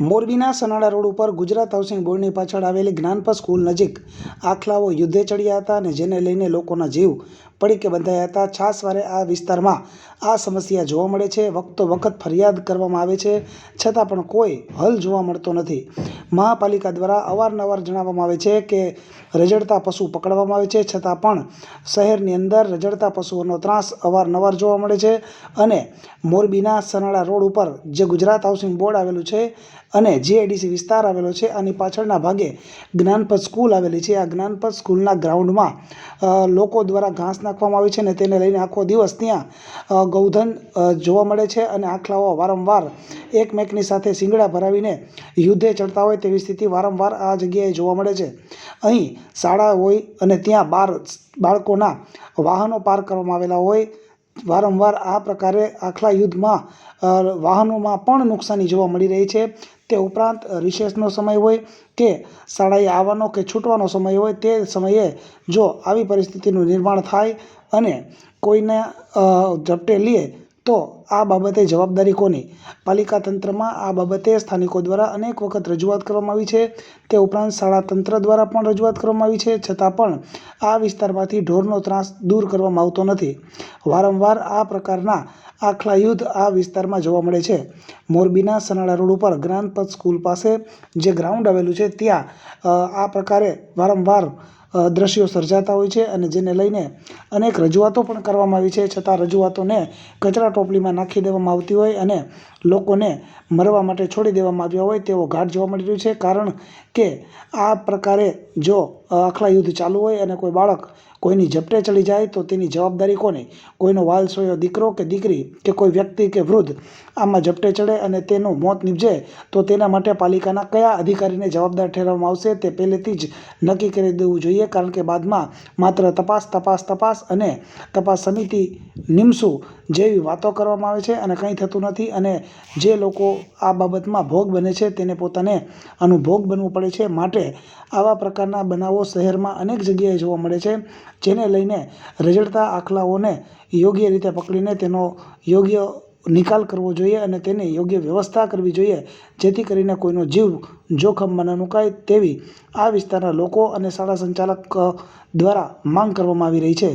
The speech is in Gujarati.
મોરબીના સનાડા રોડ ઉપર ગુજરાત હાઉસિંગ બોર્ડની પાછળ આવેલી જ્ઞાનપ સ્કૂલ નજીક આખલાઓ યુદ્ધે ચડ્યા હતા અને જેને લઈને લોકોના જીવ પડીકે બંધાયા હતા. છાસવારે આ વિસ્તારમાં આ સમસ્યા જોવા મળે છે. વખતો વખત ફરિયાદ કરવામાં આવે છે. છતાં પણ કોઈ હલ જોવા મળતો નથી. મહાપાલિકા દ્વારા અવારનવાર જણાવવામાં આવે છે કે રજડતા પશુ પકડવામાં આવે છે. છતાં પણ શહેરની અંદર રજડતા પશુઓનો ત્રાસ અવારનવાર જોવા મળે છે અને મોરબીના સનાળા રોડ ઉપર જે ગુજરાત હાઉસિંગ બોર્ડ આવેલું છે અને જીઆઈડીસી વિસ્તાર આવેલો છે, આની પાછળના ભાગે જ્ઞાનપથ સ્કૂલ આવેલી છે. આ જ્ઞાનપથ સ્કૂલના ગ્રાઉન્ડમાં લોકો દ્વારા ઘાસ નાખવામાં આવે છે અને તેને લઈને આખો દિવસ ત્યાં ગૌધન જોવા મળે છે અને આખલાઓ વારંવાર એકમેકની સાથે શિંગડા ભરાવીને યુદ્ધે ચડતા હોય તેવી સ્થિતિ વારંવાર આ જગ્યાએ જોવા મળે છે. અહીં શાળા હોય અને ત્યાં બાર બાળકોના વાહનો પાર્ક કરવામાં આવેલા હોય વારંવાર આ પ્રકારે આખલા યુદ્ધમાં વાહનોમાં પણ નુકસાની જોવા મળી રહી છે. તે ઉપરાંત રિસેસનો સમય હોય કે શાળાએ આવવાનો કે છૂટવાનો સમય હોય તે સમયે જો આવી પરિસ્થિતિનું નિર્માણ થાય અને કોઈને ઝપટે લે તો આ બાબતે જવાબદારી કોની? પાલિકા તંત્રમાં આ બાબતે સ્થાનિકો દ્વારા અનેક વખત રજૂઆત કરવામાં આવી છે. તે ઉપરાંત શાળા તંત્ર દ્વારા પણ રજૂઆત કરવામાં આવી છે. છતાં પણ આ વિસ્તારમાંથી ઢોરનો ત્રાસ દૂર કરવામાં આવતો નથી. વારંવાર આ પ્રકારના આખલા યુદ્ધ આ વિસ્તારમાં જોવા મળે છે. મોરબીના સનાળા રોડ ઉપર જ્ઞાનપથ સ્કૂલ પાસે જે ગ્રાઉન્ડ આવેલું છે, ત્યાં આ પ્રકારે વારંવાર દ્રશ્યો સર્જાતા હોય છે અને જેને લઈને અનેક રજૂઆતો પણ કરવામાં આવી છે. છતાં રજૂઆતોને કચરા ટોપલીમાં નાખી દેવામાં આવતી હોય અને લોકોને મરવા માટે છોડી દેવામાં આવ્યા હોય તેવો ઘાટ જોવા મળી રહ્યો છે. કારણ કે આ પ્રકારે જો આખલા યુદ્ધ ચાલુ હોય અને કોઈ બાળક કોઈની ઝપટે ચડી જાય, તો તેની જવાબદારી કોની? કોઈનો વાલ, સોયો દીકરો કે દીકરી કે કોઈ વ્યક્તિ કે વૃદ્ધ આમાં ઝપટે ચડે અને તેનું મોત નીપજે, તો તેના માટે પાલિકાના કયા અધિકારીને જવાબદાર ઠેરવવામાં આવશે તે પહેલેથી જ નક્કી કરી દેવું જોઈએ. કારણ કે બાદમાં માત્ર તપાસ તપાસ તપાસ અને તપાસ સમિતિ નિમશું જેવી વાતો કરવામાં આવે છે અને કંઈ થતું નથી અને જે લોકો આ બાબતમાં ભોગ બને છે તેને પોતાને આનું ભોગ બનવું પડે છે. માટે આવા પ્રકારના બનાવો શહેરમાં અનેક જગ્યાએ જોવા મળે છે, જેને લઈને રજડતા આખલાઓને યોગ્ય રીતે પકડીને તેનો યોગ્ય નિકાલ કરવો જોઈએ અને તેની યોગ્ય વ્યવસ્થા કરવી જોઈએ, જેથી કરીને કોઈનો જીવ જોખમમાં ન મુકાય તેવી આ વિસ્તારના લોકો અને શાળા સંચાલક દ્વારા માંગ કરવામાં આવી રહી છે.